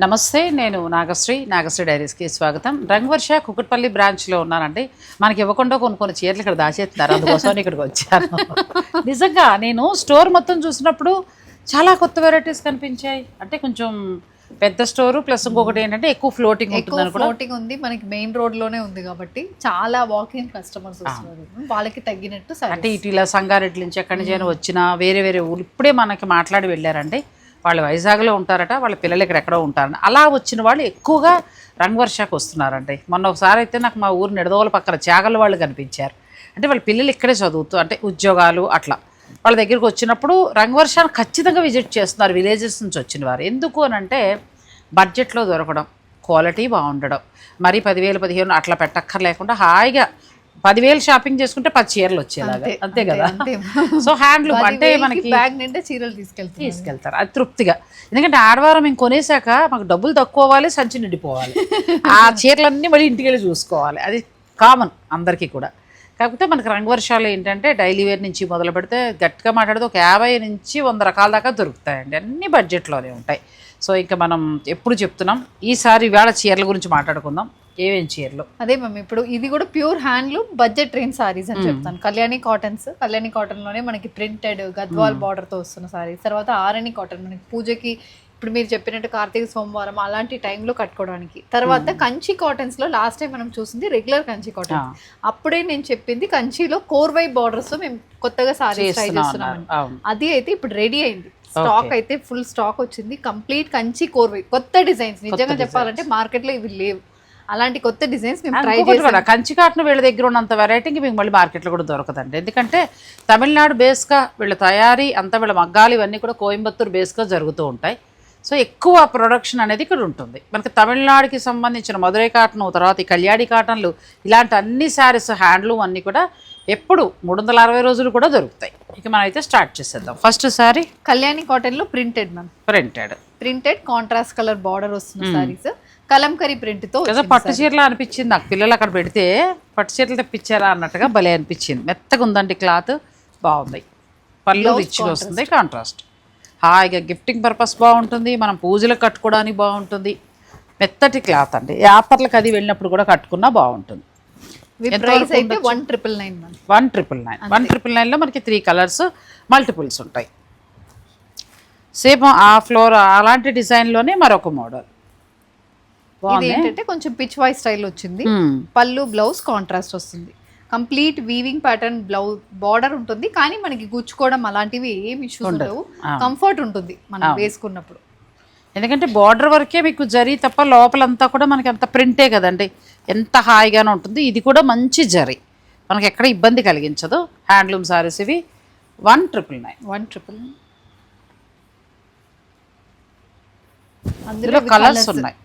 నమస్తే నేను నాగశ్రీ నాగశ్రీ డైరీస్కి స్వాగతం. రంగవర్ష కుకట్పల్లి బ్రాంచ్లో ఉన్నానండి. మనకి ఇవ్వకుండా కొన్ని కొన్ని చీరలు ఇక్కడ దాచేస్తున్నారు అందుకోసం ఇక్కడికి వచ్చాను. నిజంగా నేను స్టోర్ మొత్తం చూసినప్పుడు చాలా కొత్త వెరైటీస్ కనిపించాయి. అంటే కొంచెం పెద్ద స్టోరు ప్లస్ ఇంకొకటి ఏంటంటే ఎక్కువ ఫ్లోటింగ్ ఫ్లోటింగ్ ఉంది. మనకి మెయిన్ రోడ్లోనే ఉంది కాబట్టి చాలా వాకింగ్ కస్టమర్స్ వస్తున్నారు. వాళ్ళకి తగ్గినట్టు సరే అంటే ఇటు ఇలా సంగారెడ్డి నుంచి ఎక్కడి నుంచి వచ్చిన వేరే వేరే ఊళ్ళు ఇప్పుడే మనకి మాట్లాడి వెళ్ళారండి. వాళ్ళు వైజాగ్లో ఉంటారట వాళ్ళ పిల్లలు ఇక్కడ ఎక్కడో ఉంటారని అలా వచ్చిన వాళ్ళు ఎక్కువగా రంగవర్షాకు వస్తున్నారండి. మొన్న ఒకసారి అయితే నాకు మా ఊరు నిడదోల పక్కన చేగల వాళ్ళు కనిపించారు. అంటే వాళ్ళ పిల్లలు ఇక్కడే చదువుతూ అంటే ఉద్యోగాలు అట్లా. వాళ్ళ దగ్గరికి వచ్చినప్పుడు రంగవర్షాన్ని ఖచ్చితంగా విజిట్ చేస్తున్నారు విలేజెస్ నుంచి వచ్చిన వారు. ఎందుకు అని అంటే బడ్జెట్లో దొరకడం క్వాలిటీ బాగుండడం. మరి పదివేలు పదిహేను అట్లా పెట్టక్కర్లేకుండా హాయిగా పదివేలు షాపింగ్ చేసుకుంటే పది చీరలు వచ్చేలాగా. అంతే కదా. సో హ్యాండ్లూమ్ అంటే మనకి బ్యాగ్ నిండా చీరలు తీసుకెళ్తాం తీసుకెళ్తారు. అది తృప్తిగా. ఎందుకంటే ఆడవారం మేము కొనేసాక మాకు డబ్బులు తక్కువ అవ్వాలి సంచి నిండిపోవాలి. ఆ చీరలన్నీ మళ్ళీ ఇంటికి వెళ్ళి చూసుకోవాలి. అది కామన్ అందరికీ కూడా. కాకపోతే మనకి రంగవర్షాలు ఏంటంటే డైలీ వేర్ నుంచి మొదలు పెడితే గట్టిగా మాట్లాడితే ఒక యాభై నుంచి వంద రకాల దాకా దొరుకుతాయండి. అన్ని బడ్జెట్లోనే ఉంటాయి. సో ఇంకా మనం ఎప్పుడు చెప్తున్నాం ఈసారి ఇవాళ చీరల గురించి మాట్లాడుకుందాం. ఏమేం చీరలు? అదే మ్యామ్ ఇప్పుడు ఇది కూడా pure handloom budget train saris అని చెప్తాను. కళ్యాణి కాటన్స్ కళ్యాణి కాటన్లోనే మనకి ప్రింటెడ్ గద్వాల్ బార్డర్తో వస్తున్న సారీస్. తర్వాత ఆరణి కాటన్ మనకి పూజకి ఇప్పుడు మీరు చెప్పినట్టు కార్తీక సోమవారం అలాంటి టైంలో కట్టుకోవడానికి. తర్వాత కంచి కాటన్స్లో లాస్ట్ టైం మనం చూసింది రెగ్యులర్ కంచి కాటన్. అప్పుడే నేను చెప్పింది కంచిలో కోర్వై బార్డర్స్ మేము కొత్తగా సారీస్ ట్రై చేస్తున్నాం అది అయితే ఇప్పుడు రెడీ అయింది. స్టాక్ అయితే ఫుల్ స్టాక్ వచ్చింది. కంప్లీట్ కంచి కోర్వై. కొత్త డిజైన్స్. నిజంగా చెప్పాలంటే మార్కెట్లో ఇవి లేవు. అలాంటి కొత్త డిజైన్స్ మేము ట్రై కూడా కంచి కాటన్ వీళ్ళ దగ్గర ఉన్నంత వెరైటీకి మీకు మళ్ళీ మార్కెట్లో కూడా దొరకదండి. ఎందుకంటే తమిళనాడు బేస్గా వీళ్ళ తయారీ అంతా వీళ్ళ మగ్గాలు ఇవన్నీ కూడా కోయంబత్తూరు బేస్గా జరుగుతూ ఉంటాయి. సో ఎక్కువ ప్రొడక్షన్ అనేది ఇక్కడ ఉంటుంది. మనకి తమిళనాడుకి సంబంధించిన మధురై కాటన్ తర్వాత ఈ కళ్యాణి కాటన్లు ఇలాంటి అన్ని శారీస్ హ్యాండ్లూమ్ అన్నీ కూడా ఎప్పుడు మూడు వందల అరవై రోజులు కూడా దొరుకుతాయి. ఇక మనం అయితే స్టార్ట్ చేసేద్దాం. ఫస్ట్ శారీ కళ్యాణి కాటన్లో printed ma'am printed printed contrast colour border వస్తున్న సారీస్ కలంకరీ ప్రింట్తో ఏదో పట్టు చీరలా అనిపించింది. నాకు పిల్లలు అక్కడ పెడితే పట్టు చీరలు తెప్పించారా అన్నట్టుగా భలే అనిపించింది. మెత్తగా ఉందండి క్లాత్. బాగుంది. పళ్ళు రిచ్గా వస్తుంది కాంట్రాస్ట్ హాయిగా గిఫ్టింగ్ పర్పస్ బాగుంటుంది. మనం పూజలకు కట్టుకోవడానికి బాగుంటుంది. మెత్తటి క్లాత్ అండి. యాపర్లకు అది వెళ్ళినప్పుడు కూడా కట్టుకున్నా బాగుంటుంది. One triple nine one triple nine one triple నైన్లో మనకి త్రీ కలర్స్ మల్టిపుల్స్ ఉంటాయి. సేమ్ ఆ ఫ్లోర్ అలాంటి డిజైన్లోనే మరొక మోడల్ ఇది ఏంటంటే కొంచెం పిచ్ వాయి స్టైల్ వచ్చింది. పళ్ళు బ్లౌజ్ కాంట్రాస్ట్ వస్తుంది. Complete weaving pattern blouse border ఉంటుంది. కానీ మనకి గుచ్చుకోవడం అలాంటివి ఏం ఇష్యూస్ ఉండవు. కంఫర్ట్ ఉంటుంది మనం వేసుకున్నప్పుడు. ఎందుకంటే బార్డర్ వరకే మీకు జరీ తప్ప లోపలంతా కూడా మనకి అంత ప్రింటే కదండి. ఎంత హాయిగానే ఉంటుంది. ఇది కూడా మంచి జరీ. మనకి ఎక్కడ ఇబ్బంది కలిగించదు. హ్యాండ్లూమ్ సారీస్ ఇవి one triple nine one triple ఇందులో కలర్స్ ఉన్నాయి.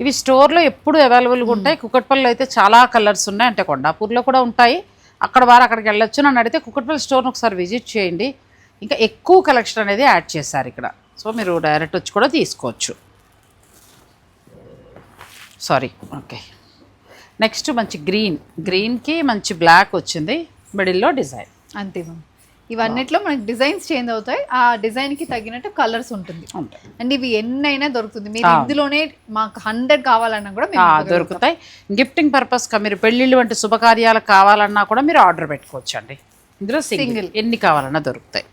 ఇవి స్టోర్లో ఎప్పుడు అవైలబుల్గా ఉంటాయి. కుకట్పల్లిలో అయితే చాలా కలర్స్ ఉన్నాయి. అంటే కొండాపూర్లో కూడా ఉంటాయి. అక్కడ వారు అక్కడికి వెళ్ళొచ్చు. నన్ను అడిగితే కుకట్పల్లి స్టోర్ని ఒకసారి విజిట్ చేయండి. ఇంకా ఎక్కువ కలెక్షన్ అనేది యాడ్ చేశారు ఇక్కడ. సో మీరు డైరెక్ట్ వచ్చి కూడా తీసుకోవచ్చు. Sorry okay. నెక్స్ట్ మంచి గ్రీన్. గ్రీన్కి మంచి బ్లాక్ వచ్చింది. మిడిల్లో డిజైన్. అంతే ఇవన్నిట్లో మనకి డిజైన్స్ చేంజ్ అవుతాయి. ఆ డిజైన్కి తగినట్టు కలర్స్ ఉంటుంది. అండ్ ఇవి ఎన్నైనా దొరుకుతుంది. మీరు ఇందులోనే మాకు హండ్రెడ్ కావాలన్నా కూడా దొరుకుతాయి. గిఫ్టింగ్ పర్పస్గా మీరు పెళ్ళిళ్ళు వంటి శుభకార్యాలకు కావాలన్నా కూడా మీరు ఆర్డర్ పెట్టుకోవచ్చు అండి ఇందులో సింగిల్ ఎన్ని కావాలన్నా దొరుకుతాయి.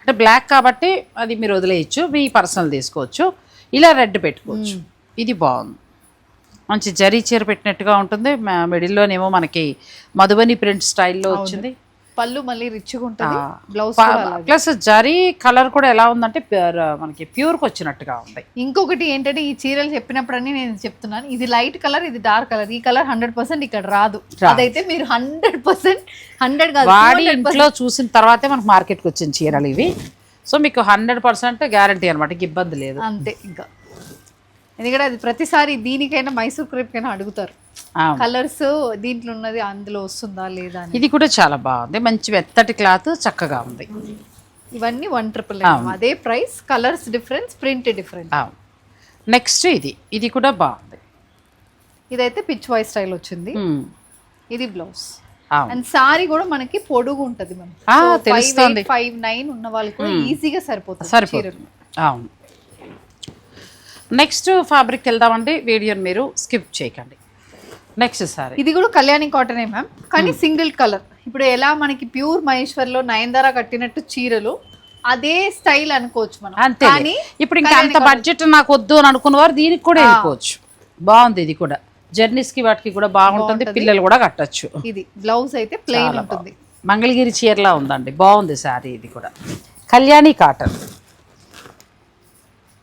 అంటే బ్లాక్ కాబట్టి అది మీరు వదిలేయచ్చు. మీ పర్సనల్ తీసుకోవచ్చు. ఇలా రెడ్ పెట్టుకోవచ్చు. ఇది బాగుంది. మంచి జరీ చీర పెట్టినట్టుగా ఉంటుంది. మిడిల్లోనేమో మనకి మధుబని ప్రింట్ స్టైల్లో వచ్చింది. పళ్ళు మళ్ళీ రిచ్గా ఉంటుంది బ్లౌజ్ ప్లస్ జరీ కలర్ కూడా ఎలా ఉందంటే ప్యూర్ మనకి ప్యూర్కి వచ్చినట్టుగా ఉంది. ఇంకొకటి ఏంటంటే ఈ చీరలు చెప్పినప్పుడని నేను చెప్తున్నాను. ఇది లైట్ కలర్ ఇది డార్క్ కలర్ ఈ కలర్ హండ్రెడ్ పర్సెంట్ ఇక్కడ రాదు. అదైతే మీరు హండ్రెడ్ పర్సెంట్ హండ్రెడ్ కాదు వాడి ఇంట్లో చూసిన తర్వాతే మనకు మార్కెట్కి వచ్చిన చీరలు ఇవి. సో మీకు హండ్రెడ్ పర్సెంట్ గ్యారంటీ అనమాట ఇబ్బంది లేదు. అంతే ఇంకా. ఎందుకంటే అది ప్రతిసారి దీనికైనా మైసూర్ క్రేప్కైనా అడుగుతారు. కలర్స్ దీంట్లో ఉన్నది అందులో వస్తుందా లేదా ఇది కూడా చాలా బాగుంది. మంచి మెత్తటి క్లాత్ చక్కగా ఉంది. ఇవన్నీ వన్ ట్రిపుల్ అదే price colours difference print different next ఇది. ఇది కూడా బాగుంది. ఇదైతే పిచ్ వాయి స్టైల్ వచ్చింది. ఇది బ్లౌజ్. అండ్ సారీ కూడా మనకి పొడుగు ఉంటది తెలుస్తోంది. ఫైవ్ నైన్ ఉన్న వాళ్ళు కూడా ఈజీగా సరిపోతుంది సరిపోతుంది. అవును. నెక్స్ట్ ఫ్యాబ్రిక్ వెళ్దామండి. వీడియోని మీరు స్కిప్ చేయకండి. నెక్స్ట్ సారీ ఇది కూడా కళ్యాణి కాటనే మ్యామ్ కానీ సింగిల్ కలర్ ఇప్పుడు ఎలా మనకి ప్యూర్ మహేశ్వర్లో నయనదార కట్టినట్టు చీరలు అదే స్టైల్ అనుకోవచ్చు మనం. అంతే కానీ ఇప్పుడు ఇంకా అంత బడ్జెట్ నాకు వద్దు అని అనుకున్న వారు దీనికి కూడా వెళ్ళిపోవచ్చు. బాగుంది ఇది కూడా. జర్నీస్కి వాటికి కూడా బాగుంటుంది. పిల్లలు కూడా కట్టచ్చు. ఇది బ్లౌజ్ అయితే ప్లెయిన్ ఉంటుంది. మంగళగిరి చీరలా ఉందండి. బాగుంది శారీ ఇది కూడా. కళ్యాణి కాటన్.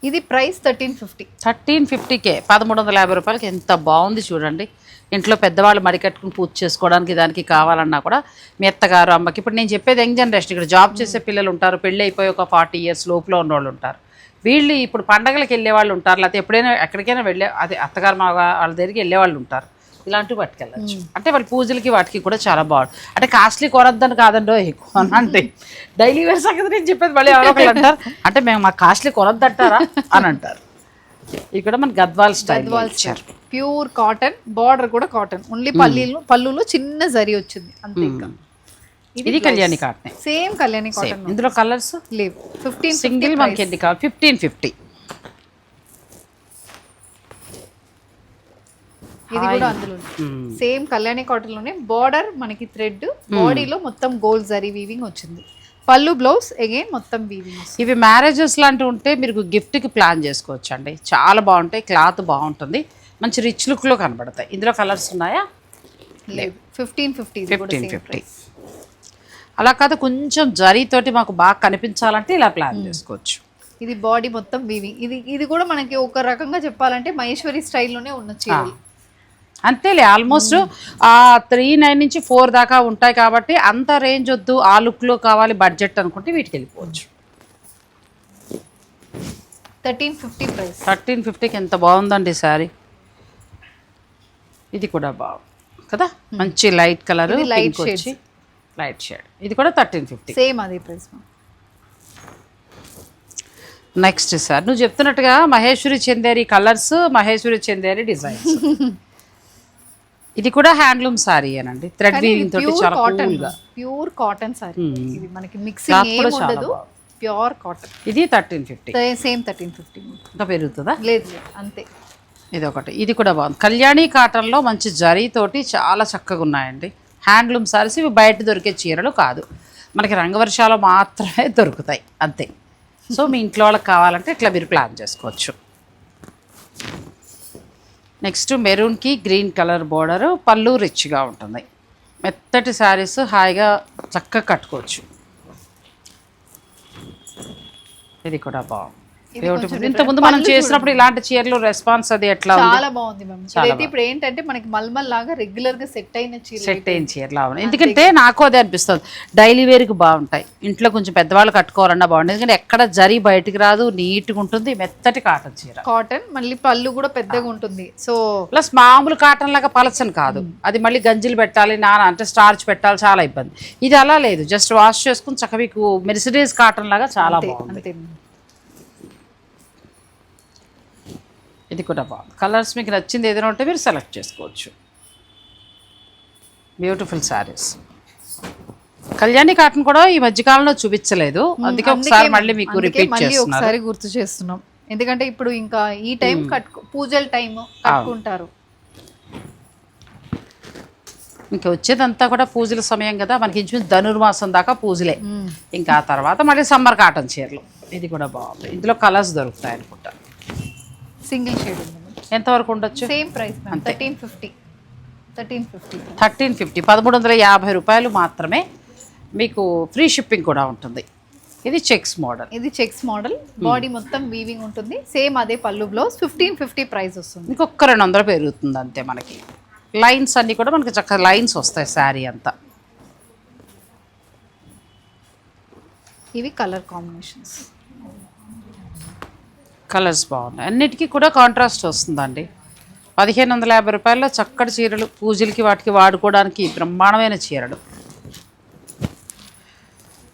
ఇది ప్రైస్ థర్టీన్ ఫిఫ్టీ. థర్టీన్ ఫిఫ్టీకే. పదమూడు వందల యాభై రూపాయలకి ఎంత బాగుంది చూడండి. ఇంట్లో పెద్దవాళ్ళు మడికట్టుకుని పూజ చేసుకోవడానికి దానికి కావాలన్నా కూడా మీ అత్తగారు అమ్మకి. ఇప్పుడు నేను చెప్పేది యంగ్ జనరేషన్. ఇక్కడ జాబ్ చేసే పిల్లలు ఉంటారు పెళ్ళి అయిపోయి ఒక ఫార్టీ ఇయర్స్ లోపల ఉన్న వాళ్ళు ఉంటారు. వీళ్ళు ఇప్పుడు పండగలకు వెళ్ళే వాళ్ళు ఉంటారు లేకపోతే ఎప్పుడైనా ఎక్కడికైనా వెళ్ళే అదే అత్తగారు మా వాళ్ళ దగ్గరికి వెళ్ళే వాళ్ళు ఉంటారు. ఇలాంటివి పట్టుకెళ్ళచ్చు. అంటే వాళ్ళ పూజలకి వాటికి కూడా చాలా బాగుంది అంటే కాస్ట్లీ కొనద్దని కాదండో ఎక్కువ అంటే డైలీ వేర్ సంగతి నేను చెప్పేది మళ్ళీ ఎవరో అంటారు. అంటే మేము మాకు కాస్ట్లీ కొనద్దంటారా అని అంటారు. ఇక్కడ మన గద్వాల్ స్టైల్ ఇచ్చారు. ప్యూర్ కాటన్ బార్డర్ కూడా కాటన్. ఓన్లీ పల్లీలు పళ్ళులో చిన్న జరి వచ్చింది. అంతే ఇంకా. ఇది కళ్యాణి కాటనే. సేమ్ కళ్యాణి కాటన్ ఇందులో కలర్స్? లేవు. ఫిఫ్టీన్ సింగిల్ మనకి ఎన్ని కావాలి? Fifteen fifty. ఇది కూడా అందులో సేమ్ కళ్యాణి కాటన్లోనే బార్డర్ మనకి థ్రెడ్ బాడీలో మొత్తం గోల్డ్ జరీ వీవింగ్ వచ్చింది. పళ్ళు బ్లౌజ్ అగైన్ మొత్తం వీవింగ్ ఇవి మ్యారేజెస్ లాంటివి ఉంటే మీరు గిఫ్ట్కి ప్లాన్ చేసుకోవచ్చు అండి చాలా బాగుంటాయి క్లాత్ బాగుంటుంది. మంచి రిచ్ లుక్లో కనబడతాయి. ఇందులో కలర్స్ ఉన్నాయా? లేదు ఫిఫ్టీన్ ఫిఫ్టీ ఫిఫ్టీన్ ఫిఫ్టీ అలా కాదు కొంచెం జరీతోటి మాకు బాగా కనిపించాలంటే ఇలా ప్లాన్ చేసుకోవచ్చు. ఇది బాడీ మొత్తం వీవింగ్ ఇది ఇది కూడా మనకి ఒక రకంగా చెప్పాలంటే మహేశ్వరి స్టైల్లోనే ఉన్న చీరలు. అంతేలే ఆల్మోస్ట్ ఆ త్రీ నైన్ నుంచి ఫోర్ దాకా ఉంటాయి కాబట్టి అంత రేంజ్ వద్దు ఆ లుక్లో కావాలి బడ్జెట్ అనుకుంటే వీటికి వెళ్ళిపోవచ్చు. థర్టీన్ ఫిఫ్టీ ప్రైస్ థర్టీన్ ఫిఫ్టీకి ఎంత బాగుందండి శారీ? ఇది కూడా బాగుంది కదా? మంచి లైట్ కలర్ వచ్చి లైట్ షేడ్ ఇది కూడా థర్టీన్ ఫిఫ్టీ సేమ్ అదే ప్రైస్ నెక్స్ట్ సార్ నువ్వు చెప్తున్నట్టుగా మహేశ్వరి చందేరి కలర్స్ మహేశ్వరి చందేరి డిజైన్స్ ఇది కూడా హ్యాండ్లూమ్ సారీ అనండి థ్రెడ్ వీవింగ్ తోటి చాలా కాటన్ ప్యూర్ కాటన్ సారీ. ఇది మనకి మిక్సింగ్ ఏం ఉండదు. ప్యూర్ కాటన్ ఇది thirteen fifty same thirteen fifty ఇంకా పెరుగుతుందా? లేదు అంతే. ఇది ఒకటి. ఇది కూడా బాగుంది. కళ్యాణి కాటన్లో మంచి జరీతోటి చాలా చక్కగా ఉన్నాయండి. హ్యాండ్లూమ్ సారీస్ ఇవి బయట దొరికే చీరలు కాదు. మనకి రంగవర్షాలు మాత్రమే దొరుకుతాయి. అంతే. సో మీ ఇంట్లో వాళ్ళకి కావాలంటే ఇట్లా మీరు ప్లాన్ చేసుకోవచ్చు. నెక్స్ట్ మెరూన్కి గ్రీన్ కలర్ బోర్డర్ పళ్ళు రిచ్గా ఉంటుంది. మెత్తటి శారీస్ హాయిగా చక్కగా కట్టుకోవచ్చు. ఇది కూడా బాగుంది. బ్యూటిఫుల్ ఇంతకుముందు మనం చేసినప్పుడు ఇలాంటి చీరలు రెస్పాన్స్ అది ఎట్లా చాలా బాగుంది మ్యామ్ ఇప్పుడు ఏంటంటే మనకి మల్మల్ లాగా రెగ్యులర్గా సెట్ అయిన చీర సెట్ అయిన చీరలు అవును. ఎందుకంటే నాకు అదే అనిపిస్తుంది. డైలీ వేర్కి బాగుంటాయి. ఇంట్లో కొంచెం పెద్దవాళ్ళు కట్టుకోవాలన్నా బాగుంటుంది. ఎందుకంటే ఎక్కడ జరి బయటికి రాదు నీట్గా ఉంటుంది మెత్తటి కాటన్ చీర. కాటన్ మళ్ళీ పళ్ళు కూడా పెద్దగా ఉంటుంది. సో ప్లస్ మామూలు కాటన్ లాగా పలచని కాదు. అది మళ్ళీ గంజిలు పెట్టాలి నాన అంటే స్టార్చ్ పెట్టాలి చాలా ఇబ్బంది. ఇది అలా లేదు. జస్ట్ వాష్ చేసుకుని చక్కగా మీకు మెర్సిడీస్ కాటన్ లాగా చాలా బాగుంది అంతే ఇది కూడా బాగుంది. కలర్స్ మీకు నచ్చింది ఏదైనా ఉంటే మీరు సెలెక్ట్ చేసుకోవచ్చు. బ్యూటిఫుల్ శారీస్ కళ్యాణి కాటన్ కూడా ఈ మధ్యకాలంలో చూపించలేదు. అందుకే ఒకసారి మళ్ళీ మీకు రిపీట్ ఒకసారి గుర్తు చేస్తున్నాం. ఎందుకంటే ఇప్పుడు ఇంకా ఈ టైం కట్టుకో పూజల టైం కట్టుకుంటారు. ఇంకా వచ్చేదంతా కూడా పూజల సమయం కదా. మనకి ఇంచుమించు ధనుర్మాసం దాకా పూజలే. ఇంకా ఆ తర్వాత మళ్ళీ సమ్మర్ కాటన్ చీరలు. ఇది కూడా బాగుంది. ఇందులో కలర్స్ దొరుకుతాయి అనుకుంటా సింగిల్ షేడ్ ఉంది ఎంతవరకు ఉండొచ్చు? Same price thirteen fifty. Thirteen fifty. Thirteen fifty. పదమూడు వందల యాభై రూపాయలు మాత్రమే మీకు ఫ్రీ షిప్పింగ్ కూడా ఉంటుంది. ఇది చెక్స్ మోడల్. ఇది చెక్స్ మోడల్. బాడీ మొత్తం వీవింగ్ ఉంటుంది. సేమ్ అదే పళ్ళు బ్లౌజ్ ఫిఫ్టీన్ ఫిఫ్టీ ప్రైస్ వస్తుంది. ఇంకొక రెండు వందలు పెరుగుతుంది అంతే మనకి. లైన్స్ అన్నీ కూడా మనకి చక్కగా లైన్స్ వస్తాయి శారీ అంతా. ఇవి కలర్ కాంబినేషన్స్. కలర్స్ బాగున్నాయి. అన్నిటికీ కూడా కాంట్రాస్ట్ వస్తుందండి. పదిహేను వందల యాభై రూపాయల్లో చక్కటి చీరలు పూజలకి వాటికి వాడుకోవడానికి బ్రహ్మాండమైన చీరలు.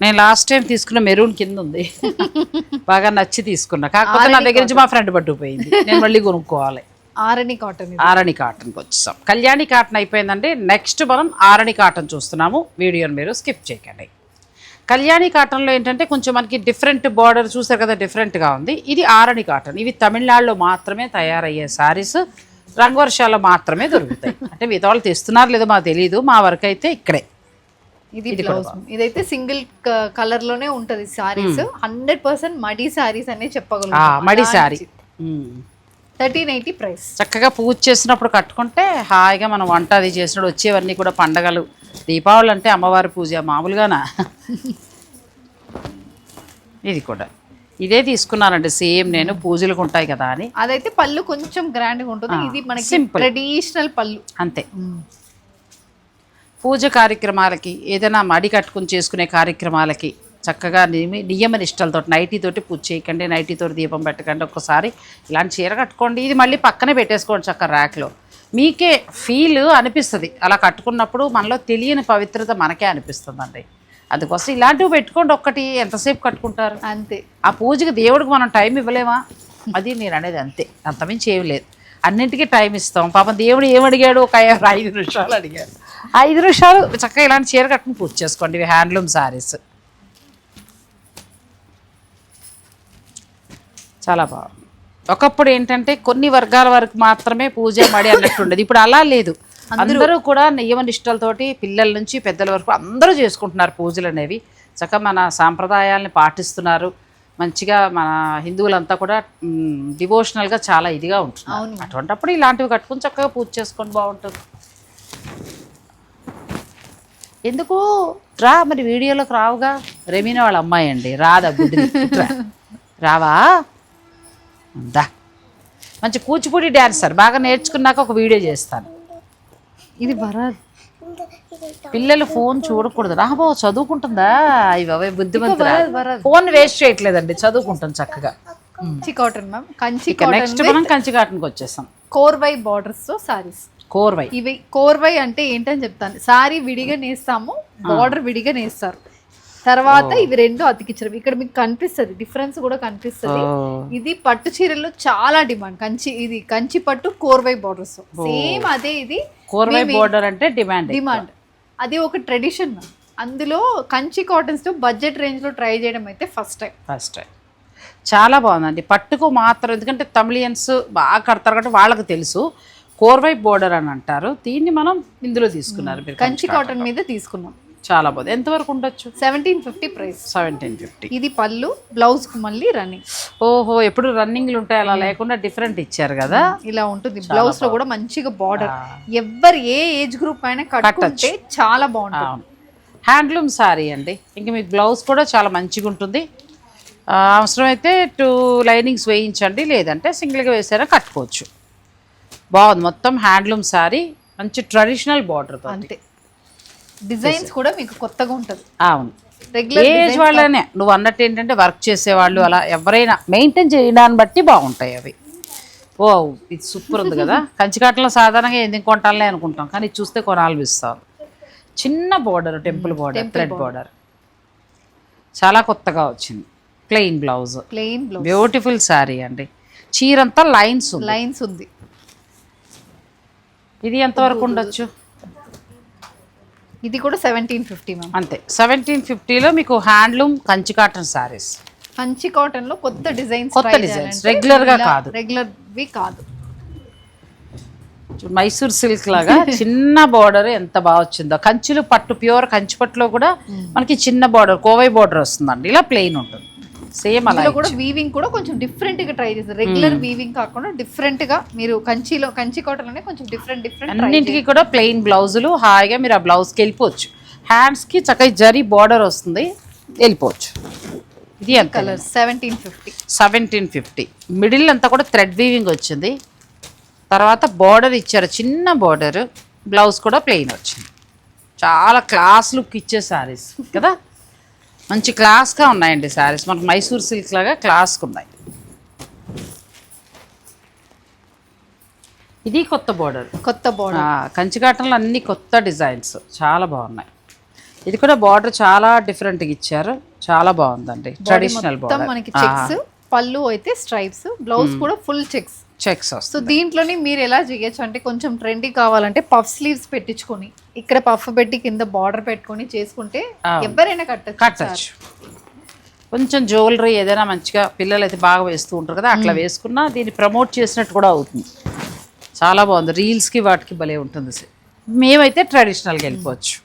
నేను లాస్ట్ టైం తీసుకున్న మెరూన్ కింద ఉంది. బాగా నచ్చి తీసుకున్నా. కాకపోతే నా దగ్గర నుంచి మా ఫ్రెండ్ పట్టుకుపోయింది. నేను మళ్ళీ కొనుక్కోవాలి. ఆరణి కాటన్ ఆరణి కాటన్కి వచ్చేసాం. కళ్యాణి కాటన్ అయిపోయిందండి. నెక్స్ట్ మనం ఆరణి కాటన్ చూస్తున్నాము. వీడియోని మీరు స్కిప్ చేయకండి. కళ్యాణి కాటన్లో ఏంటంటే కొంచెం మనకి డిఫరెంట్ బార్డర్ చూసారు కదా డిఫరెంట్గా ఉంది. ఇది ఆరణి కాటన్. ఇవి తమిళనాడులో మాత్రమే తయారయ్యే శారీస్ రంగవర్షాల్లో మాత్రమే దొరుకుతాయి. అంటే మిగతా వాళ్ళు తెస్తున్నారు లేదో మాకు తెలియదు మా వరకు అయితే ఇక్కడే. ఇది బ్లౌజ్ ఇదైతే సింగిల్ కలర్లోనే ఉంటది సారీస్ హండ్రెడ్ పర్సెంట్ మడి సారీస్ అనే ఆ, చెప్పగలుగుతాం మడి ఉమ్. Thirteen eighty price. చక్కగా పూజ చేసినప్పుడు కట్టుకుంటే హాయిగా మనం వంట అది చేసినప్పుడు వచ్చేవన్నీ కూడా పండగలు. దీపావళి అంటే అమ్మవారి పూజ మామూలుగానా? ఇది కూడా. ఇదే తీసుకున్నానండి సేమ్ నేను పూజలకు ఉంటాయి కదా అని. అదైతే పళ్ళు కొంచెం గ్రాండ్గా ఉంటుంది ఇది మనకి. ట్రెడిషనల్ పళ్ళు. అంతే. పూజ కార్యక్రమాలకి ఏదైనా మడి కట్టుకుని చేసుకునే కార్యక్రమాలకి చక్కగా నియమ నియమ నిష్టలతో నైటీతోటి పూజ చేయకండి నైటీతోటి దీపం పెట్టకండి ఒక్కసారి. ఇలాంటి చీర కట్టుకోండి. ఇది మళ్ళీ పక్కనే పెట్టేసుకోండి చక్క ర్యాక్లో. మీకే ఫీల్ అనిపిస్తుంది. అలా కట్టుకున్నప్పుడు మనలో తెలియని పవిత్రత మనకే అనిపిస్తుందండి. అందుకోసం ఇలాంటివి పెట్టుకోండి ఒక్కటి. ఎంతసేపు కట్టుకుంటారు? అంతే. ఆ పూజకి దేవుడికి మనం టైం ఇవ్వలేమా? అది నేను అనేది అంతే. అంతమించి ఏం లేదు. అన్నింటికీ టైం ఇస్తాం. పాపం దేవుడు ఏం అడిగాడు? ఒక ఐదు నిమిషాలు అడిగాడు. ఐదు నిమిషాలు చక్కగా ఇలాంటి చీర కట్టుకుని పూజ చేసుకోండి. హ్యాండ్లూమ్ శారీస్. చాలా బాగుంది. ఒకప్పుడు ఏంటంటే కొన్ని వర్గాల వరకు మాత్రమే పూజ మడి అన్నట్టు ఉండేది. ఇప్పుడు అలా లేదు. అందరూ కూడా నియమ నిష్టలతోటి పిల్లల నుంచి పెద్దల వరకు అందరూ చేసుకుంటున్నారు పూజలు అనేవి. చక్కగా మన సాంప్రదాయాల్ని పాటిస్తున్నారు. మంచిగా మన హిందువులంతా కూడా డివోషనల్గా చాలా ఇదిగా ఉంటున్నారు. అటువంటప్పుడు ఇలాంటివి కట్టుకుని చక్కగా పూజ చేసుకొని బాగుంటుంది. ఎందుకు? రా మరి వీడియోలోకి రావుగా. రెమీనా వాళ్ళ అమ్మాయి అండి. రాదా గుడ్డి రావా? దా. మంచి కూచిపూడి డ్యాన్సర్ బాగా నేర్చుకున్నాక ఒక వీడియో చేస్తాను. ఇది భరత్ పిల్లలు ఫోన్ చూడకూడదు. రాబో చదువుకుంటుందా? ఇవి భరత్. ఫోన్ వేస్ట్ చేయట్లేదండి. చదువుకుంటాం చక్కగా. Kanchi cotton ma'am. కంచి ఇక నెక్స్ట్ మనం కంచి కాటన్కి వచ్చేసాం. కోర్వై బార్డర్స్తో సారీస్. కోర్వై. ఇవి కోర్వై అంటే ఏంటని చెప్తాను. సారీ విడిగా నేస్తాము బార్డర్ విడిగా నేస్తారు. తర్వాత ఇవి రెండు అతికించడం. ఇక్కడ మీకు కనిపిస్తుంది డిఫరెన్స్ కూడా కనిపిస్తుంది. ఇది పట్టు చీరల్లో చాలా డిమాండ్. కంచి ఇది కంచి పట్టు కోర్వై బార్డర్స్ సేమ్ అదే ఇది కోర్వై బోర్డర్ అంటే డిమాండ్ డిమాండ్. అది ఒక ట్రెడిషన్ అందులో కంచి కాటన్స్తో బడ్జెట్ రేంజ్లో ట్రై చేయడం అయితే ఫస్ట్ టైం ఫస్ట్ టైం చాలా బాగుందండి. పట్టుకు మాత్రం ఎందుకంటే తమిళియన్స్ బాగా కడతారు కాబట్టి వాళ్ళకి తెలుసు. కోర్వై బోర్డర్ అని అంటారు. దీన్ని మనం ఇందులో తీసుకున్నారు. కంచి కాటన్ మీద తీసుకున్నాం. చాలా బాగుంది. ఎంతవరకు ఉండొచ్చు? Seventeen fifty price. Seventeen fifty. ఇది పళ్ళు బ్లౌజ్కు మళ్ళీ రన్నింగ్ ఓహో ఎప్పుడు రన్నింగ్లు ఉంటాయి? అలా లేకుండా డిఫరెంట్ ఇచ్చారు కదా? ఇలా ఉంటుంది. బ్లౌజ్లో కూడా మంచిగా బార్డర్ ఎవ్వరు ఏ ఏజ్ గ్రూప్ అయినా కట్టుకుంటే చాలా బాగుంటుంది. హ్యాండ్లూమ్ సారీ అండి. ఇంకా మీకు బ్లౌజ్ కూడా చాలా మంచిగా ఉంటుంది. అవసరమైతే టూ లైనింగ్స్ వేయించండి. లేదంటే సింగిల్గా వేసారా కట్టుకోవచ్చు. బాగుంది. మొత్తం హ్యాండ్లూమ్ సారీ మంచి ట్రెడిషనల్ బార్డర్తో అంతే. డిజైన్స్ కూడా మీకు కొత్తగా ఉంటుంది. అవును. ఏజ్ వాళ్ళనే. నువ్వు అన్నట్టు ఏంటంటే వర్క్ చేసేవాళ్ళు అలా ఎవరైనా మెయింటైన్ చేయడాన్ని బట్టి బాగుంటాయి అవి. ఓ ఇది సూపర్ ఉంది కదా. కంచికాటలో సాధారణంగా ఎందుకు కొంటాలే అనుకుంటాం కానీ ఇది చూస్తే కొనాలనిపిస్తాం చిన్న border temple border thread border చాలా కొత్తగా వచ్చింది. Plain blouse plain blouse beautiful sari అండి. చీరంతా లైన్స్ లైన్స్ ఉంది. ఇది ఎంతవరకు ఉండొచ్చు? ఇది కూడా సెవెంటీన్ ఫిఫ్టీ మ్యామ్ అంతే. సెవెంటీన్ ఫిఫ్టీలో మీకు హ్యాండ్లూమ్ కంచి కాటన్ శారీస్ కంచి కాటన్లో కొత్త డిజైన్స్ కొత్త designs, regular గా కాదు. రెగ్యులర్ వి కాదు మైసూర్ సిల్క్ లాగా చిన్న బార్డర్ ఎంత బాగా వచ్చిందో. కంచులు పట్టు ప్యూర్ కంచి పట్టులో కూడా మనకి చిన్న బార్డర్ కోవై బార్డర్ వస్తుందండి. ఇలా ప్లెయిన్ ఉంటుంది. సేమ్ అలా కూడా వీవింగ్ కూడా కొంచెం డిఫరెంట్గా ట్రై చేస్తారు. రెగ్యులర్ వీవింగ్ కాకుండా డిఫరెంట్గా మీరు కంచిలో కంచి కాటన్లోనే కొంచెం డిఫరెంట్ డిఫరెంట్ అన్నింటికి కూడా ప్లెయిన్ బ్లౌజులు హాయిగా మీరు ఆ బ్లౌజ్కి వెళ్ళిపోవచ్చు. హ్యాండ్స్కి చక్కగా జరీ బార్డర్ వస్తుంది వెళ్ళిపోవచ్చు. ఇది ఎంత colour seventeen fifty seventeen fifty middle అంతా కూడా థ్రెడ్ వీవింగ్ వచ్చింది. తర్వాత బార్డర్ ఇచ్చారు చిన్న బార్డర్ బ్లౌజ్ కూడా ప్లెయిన్ వచ్చింది. చాలా క్లాస్ లుక్ ఇచ్చే శారీస్ కదా? మంచి క్లాస్గా ఉన్నాయండి శారీస్. మనకు మైసూర్ సిల్క్ లాగా క్లాస్గా ఉన్నాయి. ఇది కొత్త బార్డర్. కొత్త బార్డర్. కంచికాటంలో అన్ని కొత్త డిజైన్స్. చాలా బాగున్నాయి. ఇది కూడా బార్డర్ చాలా డిఫరెంట్గా ఇచ్చారు. చాలా బాగుందండి. ట్రెడిషనల్ మొత్తం బార్డర్ మనకి చెక్స్ పళ్ళు అయితే స్ట్రైప్స్ బ్లౌజ్ కూడా ఫుల్ చెక్స్. చెక్స్ సో దీంట్లోని మీరు ఎలా చేయొచ్చు? అంటే కొంచెం ట్రెండీ కావాలంటే పఫ్ స్లీవ్స్ పెట్టించుకొని ఇక్కడ పఫ్ పెట్టి కింద బార్డర్ పెట్టుకొని చేసుకుంటే. ఎవరైనా కట్టచ్చు కట్టచ్చు. కొంచెం జ్యువెలరీ ఏదైనా మంచిగా పిల్లలు అయితే బాగా వేస్తూ ఉంటారు కదా అట్లా వేసుకున్నా దీన్ని ప్రమోట్ చేసినట్టు కూడా అవుతుంది. చాలా బాగుంది. రీల్స్కి వాటికి భలే ఉంటుంది మేమైతే ట్రెడిషనల్గా వెళ్ళిపోవచ్చు.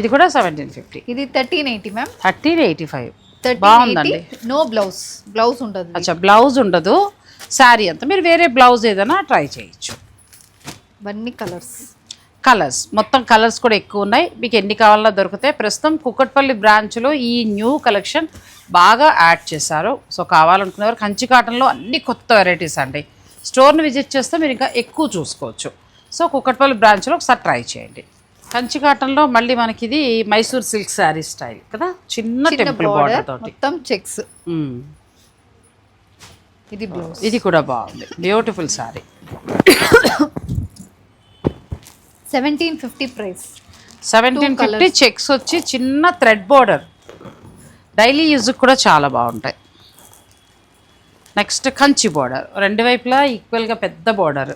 ఇది కూడా సెవెంటీన్ ఫిఫ్టీ ఇది thirteen eighty ma'am thirteen eighty five బాగుందండి. No blouse. బ్లౌజ్ ఉంటుంది అచ్చా బ్లౌజ్ ఉండదు. శారీ అంతా. మీరు వేరే బ్లౌజ్ ఏదైనా ట్రై చేయొచ్చు. ఇవన్నీ కలర్స్. కలర్స్. మొత్తం కలర్స్ కూడా ఎక్కువ ఉన్నాయి. మీకు ఎన్ని కావాలన్నా దొరుకుతాయి ప్రస్తుతం కుక్కట్పల్లి బ్రాంచ్లో ఈ న్యూ కలెక్షన్ బాగా యాడ్ చేశారు. సో కావాలనుకునేవారు కంచి కాటన్లో అన్ని కొత్త వెరైటీస్ అండి. స్టోర్ని విజిట్ చేస్తే మీరు ఇంకా ఎక్కువ చూసుకోవచ్చు. సో కుక్కట్పల్లి బ్రాంచ్లో ఒకసారి ట్రై చేయండి. కంచి కాటన్లో మళ్ళీ మనకి ఇది మైసూర్ సిల్క్ శారీ స్టైల్ కదా? చిన్న టెంపుల్ బార్డర్ తోటి. మొత్తం చెక్స్. ఇది బ్లౌజ్. ఇది కూడా బాగుంది. Beautiful sari seventeen fifty price seventeen fifty checks వచ్చి చిన్న థ్రెడ్ బోర్డర్ డైలీ యూజ్కి కూడా చాలా బాగుంటాయి. నెక్స్ట్ కంచి బోర్డర్ రెండు వైపులా ఈక్వల్గా పెద్ద బోర్డర్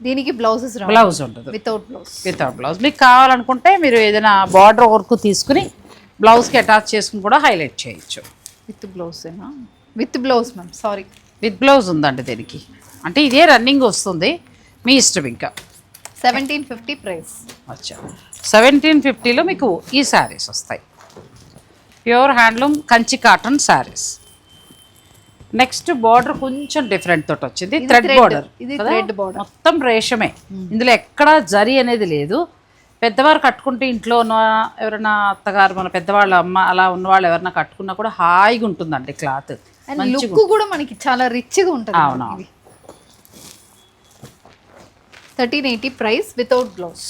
దీనికి బ్లౌజెస్ బ్లౌజ్ ఉండదు వితౌట్ బ్లౌజ్ వితౌట్ బ్లౌజ్ మీకు కావాలనుకుంటే మీరు ఏదైనా బార్డర్ వర్క్ తీసుకుని బ్లౌజ్కి అటాచ్ చేసుకుని కూడా హైలైట్ చేయొచ్చు. విత్ బ్లౌజ్ ఏనా? With blouse ma'am sorry with blouse ఉందండి దీనికి. అంటే ఇదే రన్నింగ్ వస్తుంది. మీ ఇష్టం ఇంకా. సెవెంటీన్ ఫిఫ్టీ ప్రైస్ అచ్చా. సెవెంటీన్ ఫిఫ్టీలో మీకు ఈ శారీస్ వస్తాయి. Pure handloom Kanchi cotton saris next border కొంచెం డిఫరెంట్ తోటి వచ్చింది. థ్రెడ్. బార్డర్ ఇది thread border. మొత్తం రేషమే. ఇందులో ఎక్కడ జరి అనేది లేదు. పెద్దవారు కట్టుకుంటే ఇంట్లో ఉన్న ఎవరైనా అత్తగారు మన పెద్దవాళ్ళ అమ్మ అలా ఉన్న వాళ్ళు ఎవరైనా కట్టుకున్నా కూడా హాయిగా ఉంటుందండి క్లాత్. లుక్ కూడా మనకి చాలా రిచ్గా ఉంటుంది అవును. Thirteen eighty price without blouse.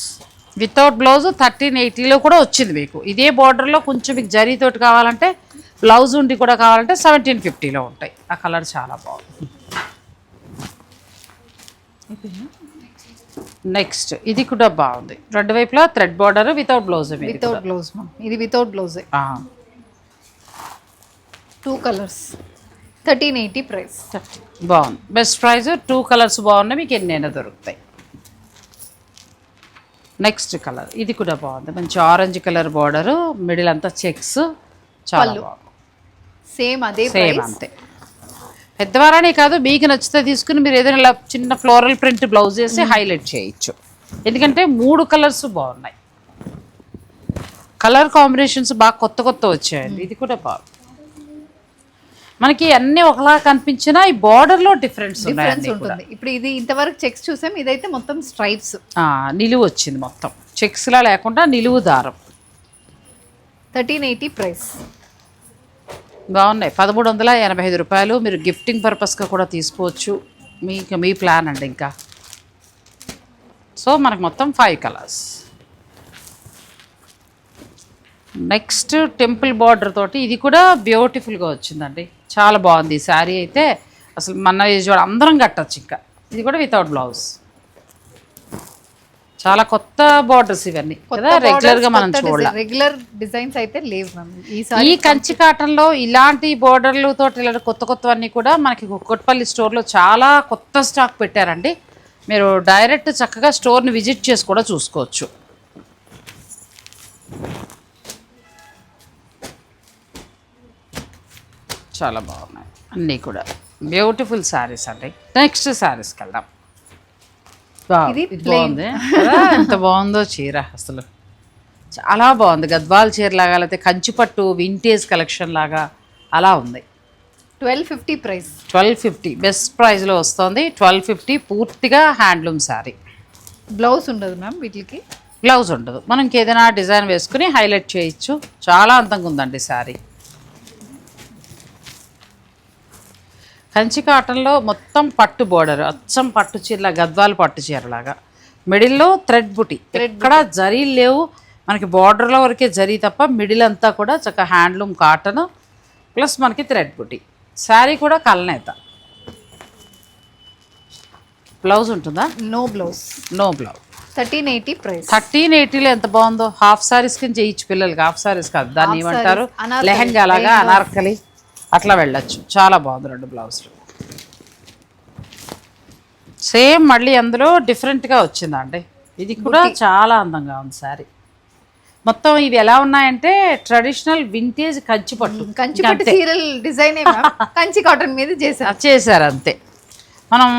Without blouse thirteen ఎయిటీలో కూడా వచ్చింది మీకు. ఇదే బార్డర్లో కొంచెం మీకు జరీతోటి కావాలంటే బ్లౌజ్ ఉండి కూడా కావాలంటే సెవెంటీన్ ఫిఫ్టీలో ఉంటాయి. ఆ కలర్ చాలా బాగుంది. నెక్స్ట్ ఇది కూడా బాగుంది. రెండు వైపులా thread border without blouse without blouse ఇది without బ్లౌజే two colours thirteen eighty price బాగుంది. బెస్ట్ ప్రైస్ టూ కలర్స్ బాగున్నాయి. మీకు ఎన్నైనా దొరుకుతాయి. నెక్స్ట్ కలర్ ఇది కూడా బాగుంది. మంచి ఆరెంజ్ కలర్ బార్డర్ మిడిల్ అంతా చెక్స్ చాలా. బాగుంది. సేమ్ అదే సేమ్ అంతే. పెద్దవారనే కాదు మీకు నచ్చితే తీసుకుని మీరు ఏదైనా ఇలా చిన్న ఫ్లోరల్ ప్రింట్ బ్లౌజ్ వేసి హైలైట్ చేయొచ్చు. ఎందుకంటే మూడు కలర్స్ బాగున్నాయి. కలర్ కాంబినేషన్స్ బాగా కొత్త కొత్త వచ్చాయండి. ఇది కూడా బాగుంది మనకి అన్ని ఒకలా కనిపించినా ఈ బార్డర్లో డిఫరెన్స్ డిఫరెన్స్ ఉంటుంది. ఇప్పుడు ఇది ఇంతవరకు చెక్స్ చూసాం. ఇదైతే మొత్తం స్ట్రైప్స్ నిలువు వచ్చింది మొత్తం. చెక్స్లా లేకుండా నిలువు దారం. థర్టీన్ ఎయిటీ ప్రైస్ బాగున్నాయి. పదమూడు వందల ఎనభై ఐదు రూపాయలు. మీరు గిఫ్టింగ్ పర్పస్గా కూడా తీసుకోవచ్చు. మీకు మీ ప్లాన్ అండి ఇంకా. సో మనకు మొత్తం five colours next temple border తోటి ఇది కూడా బ్యూటిఫుల్గా వచ్చిందండి. చాలా బాగుంది. ఈ శారీ అయితే అసలు మన ఏజ్ అందరం కట్టచ్చు ఇంకా. ఇది కూడా వితౌట్ బ్లౌజ్ చాలా కొత్త బార్డర్స్ ఇవన్నీ. కదా? రెగ్యులర్గా మనం చూడాలి. రెగ్యులర్ డిజైన్స్ అయితే లేవు ఈ కంచి కాటన్లో ఇలాంటి బోర్డర్లు తోటి ఇలా కొత్త కొత్తవన్నీ కూడా మనకి కుక్కట్పల్లి స్టోర్లో చాలా కొత్త స్టాక్ పెట్టారండి. మీరు డైరెక్ట్ చక్కగా స్టోర్ని విజిట్ చేసి కూడా చూసుకోవచ్చు. చాలా బాగున్నాయి. అన్నీ కూడా. బ్యూటిఫుల్ శారీస్ అండి. నెక్స్ట్ శారీస్కి వెళ్దాం. ఇది బాగుంది? ఎంత బాగుందో చీర అసలు. చాలా బాగుంది. గద్వాల్ చీర లాగా లేకపోతే కంచిపట్టు వింటేజ్ కలెక్షన్ లాగా అలా ఉంది. Twelve fifty price. Twelve fifty best ప్రైస్లో వస్తుంది. ట్వెల్వ్ ఫిఫ్టీ పూర్తిగా హ్యాండ్లూమ్ శారీ బ్లౌజ్ ఉండదు మ్యామ్ వీటికి? బ్లౌజ్ ఉండదు. మనం ఇంకేదైనా డిజైన్ వేసుకుని హైలైట్ చేయొచ్చు. చాలా అందంగా ఉందండి శారీ కంచి కాటన్లో మొత్తం పట్టు బోర్డర్ అచ్చం పట్టు చీరలా గద్వాల పట్టు చీరలాగా. మిడిల్లో థ్రెడ్ బుటి. ఎక్కడ జరీ లేవు. మనకి బార్డర్లో వరకే జరీ తప్ప మిడిల్ అంతా కూడా చక్కగా హ్యాండ్లూమ్ కాటన్ ప్లస్ మనకి థ్రెడ్ బుటి. శారీ కూడా కలనేత. బ్లౌజ్ ఉంటుందా? No blouse. No blouse. Thirteen eighty price. Thirteen ఎయిటీలో ఎంత బాగుందో? హాఫ్ సారీస్ కింద చేయొచ్చు పిల్లలకి. హాఫ్ సారీస్ కాదు. దాన్ని ఏమంటారు? లెహంగా లాగా అనార్కలి. అట్లా వెళ్ళొచ్చు. చాలా బాగుంది రెండు బ్లౌజులు. సేమ్ మళ్ళీ అందులో డిఫరెంట్గా వచ్చిందండి. ఇది కూడా చాలా అందంగా ఉంది సారీ మొత్తం ఇవి ఎలా ఉన్నాయంటే ట్రెడిషనల్ వింటేజ్ కంచి పట్టు. కంచిపట్టు సీరియల్ డిజైన్ కంచి కాటన్ మీద చేశారు. చేశారు అంతే. మనం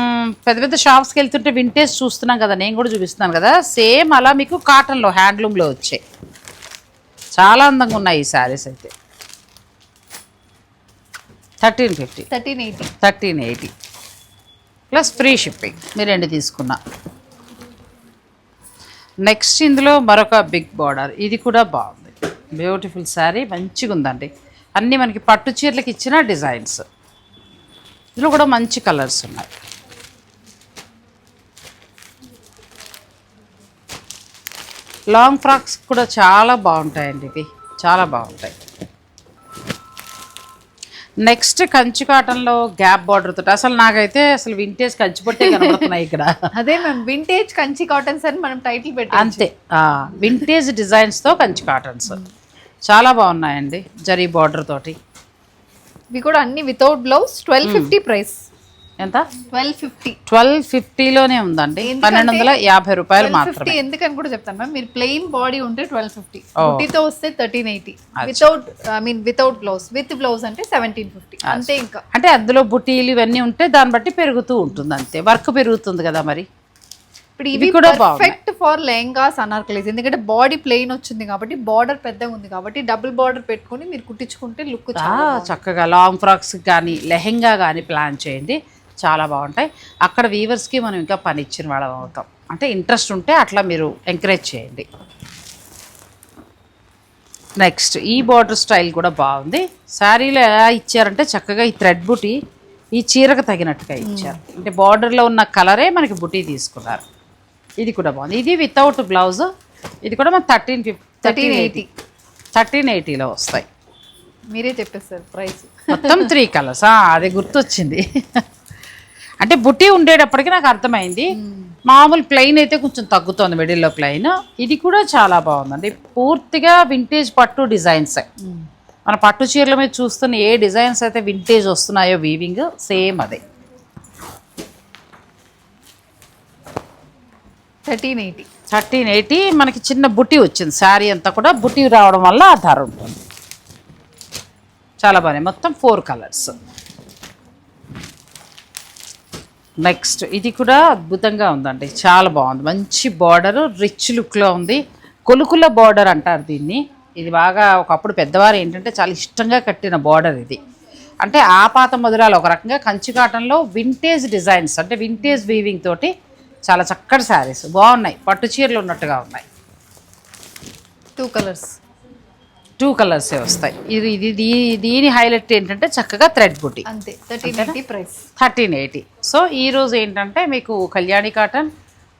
పెద్ద పెద్ద షాప్స్కి వెళ్తుంటే వింటేజ్ చూస్తున్నాం కదా నేను కూడా చూపిస్తున్నాను కదా. సేమ్ అలా మీకు కాటన్లో హ్యాండ్లూమ్లో వచ్చాయి. చాలా అందంగా ఉన్నాయి ఈ శారీస్ అయితే. Thirteen fifty. Thirteen eighty. Thirteen eighty. Plus free shipping. మీరు రెండు తీసుకున్నా. నెక్స్ట్ ఇందులో మరొక బిగ్ బార్డర్. ఇది కూడా బాగుంది. బ్యూటిఫుల్ శారీ మంచిగా ఉందండి. అన్నీ మనకి పట్టు చీరలకు ఇచ్చిన డిజైన్స్. ఇందులో కూడా మంచి కలర్స్ ఉన్నాయి. లాంగ్ ఫ్రాక్స్ కూడా చాలా బాగుంటాయండి ఇవి. చాలా బాగుంటాయి. నెక్స్ట్ కంచి కాటన్లో గ్యాప్ బార్డర్ తోటి. అసలు నాకైతే అసలు వింటేజ్ కంచి పట్టే కనబడుతున్నాయి ఇక్కడ. అదే మ్యామ్ వింటేజ్ కంచి కాటన్స్ అని మనం టైటిల్ పెట్టాం అంతే. వింటేజ్ డిజైన్స్తో కంచి కాటన్స్. చాలా బాగున్నాయండి జరీ బార్డర్ తోటి. ఇవి కూడా అన్ని without blouse twelve fifty price ఎంత? Twelve fifty. ట్వెల్వ్ ఫిఫ్టీలోనే ఉందండి. పన్నెండు వందల యాభై రూపాయలు మాత్రమే. ఎందుకని కూడా చెప్తాను మ్యామ్. మీరు ప్లెయిన్ బాడీ ఉంటే ట్వెల్వ్ ఫిఫ్టీ. బుట్టితో వస్తే thirteen eighty. Without I mean without blouse. With blouse అంటే సెవెంటీన్ ఫిఫ్టీ. అంతే ఇంకా. అంటే అందులో బుటీలు ఇవన్నీ ఉంటే దాన్ని బట్టి పెరుగుతూ ఉంటుంది అంతే వర్క్ పెరుగుతుంది కదా మరి. ఇప్పుడు ఇవి కూడా. Perfect for lehengas anarkalis. ఎందుకంటే బాడీ ప్లెయిన్ వచ్చింది కాబట్టి బార్డర్ పెద్దగా ఉంది కాబట్టి డబుల్ బార్డర్ పెట్టుకొని మీరు కుట్టించుకుంటే లుక్ చక్కగా లాంగ్ ఫ్రాక్స్ కానీ లెహెంగా కానీ ప్లాన్ చేయండి. చాలా బాగుంటాయి. అక్కడ వీవర్స్కి మనం ఇంకా పని ఇచ్చిన వాళ్ళం అవుతాం. అంటే ఇంట్రెస్ట్ ఉంటే అట్లా మీరు ఎంకరేజ్ చేయండి. నెక్స్ట్ ఈ బార్డర్ స్టైల్ కూడా బాగుంది. శారీలో ఎలా ఇచ్చారంటే చక్కగా ఈ థ్రెడ్ బుటీ ఈ చీరకు తగినట్టుగా ఇచ్చారు. అంటే బార్డర్లో ఉన్న కలరే మనకి బుటీ తీసుకున్నారు. ఇది కూడా బాగుంది. ఇది వితౌట్ బ్లౌజ్ ఇది కూడా మన thirteen fifty thirteen eighty thirteen ఎయిటీలో వస్తాయి. మీరే చెప్పేస్తారు ప్రైస్ మొత్తం త్రీ కలర్స్ అది గుర్తొచ్చింది. అంటే బుట్టి ఉండేటప్పటికి నాకు అర్థమైంది. మామూలు ప్లెయిన్ అయితే కొంచెం తగ్గుతోంది మిడిల్లో ప్లెయిన్ ఇది కూడా చాలా బాగుందండి. పూర్తిగా వింటేజ్ పట్టు డిజైన్స్ మన పట్టు చీరల మీద చూస్తున్న ఏ డిజైన్స్ అయితే వింటేజ్ వస్తున్నాయో వీవింగ్ సేమ్ అదే. థర్టీన్ ఎయిటీ థర్టీన్ ఎయిటీ మనకి చిన్న బుట్టి వచ్చింది. శారీ అంతా కూడా బుట్టి రావడం వల్ల ఆ ధర ఉంటుంది. చాలా బాగున్నాయి మొత్తం ఫోర్ కలర్స్ నెక్స్ట్ ఇది కూడా అద్భుతంగా ఉందండి. చాలా బాగుంది. మంచి బార్డర్ రిచ్ లుక్లో ఉంది. కొలుకుల బార్డర్ అంటారు దీన్ని. ఇది బాగా ఒకప్పుడు పెద్దవారు ఏంటంటే చాలా ఇష్టంగా కట్టిన బార్డర్ ఇది. అంటే ఆ పాత మధురాలు ఒక రకంగా కంచి కాటన్లో వింటేజ్ డిజైన్స్ అంటే వింటేజ్ వీవింగ్ తోటి చాలా చక్కటి శారీస్ బాగున్నాయి. పట్టు చీరలు ఉన్నట్టుగా ఉన్నాయి. టూ కలర్స్ టూ కలర్సే వస్తాయి. ఇది ఇది దీ- దీని హైలైట్ ఏంటంటే చక్కగా థ్రెడ్ బుట్టి. అంతే thirteen eighty price. Thirteen eighty. So ఈ రోజు ఏంటంటే మీకు కళ్యాణి కాటన్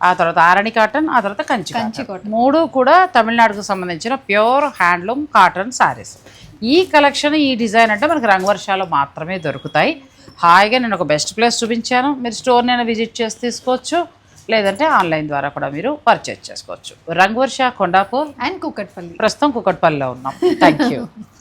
ఆ తర్వాత ఆరణి కాటన్ ఆ తర్వాత కంచి కంచి కాటన్. మూడు కూడా తమిళనాడుకు సంబంధించిన ప్యూర్ హ్యాండ్లూమ్ కాటన్ సారీస్. ఈ కలెక్షన్ ఈ డిజైన్ అంటే మనకి రంగవర్షాలు మాత్రమే దొరుకుతాయి. హాయిగా నేను ఒక బెస్ట్ ప్లేస్ చూపించాను. మీరు స్టోర్ నేను విజిట్ చేసి తీసుకోవచ్చు. లేదంటే ఆన్లైన్ ద్వారా కూడా మీరు పర్చేజ్ చేసుకోవచ్చు. రంగవర్ష కొండాపూర్ అండ్ కుక్కట్పల్లి. ప్రస్తుతం కుకట్పల్లిలో ఉన్నాం. Thank you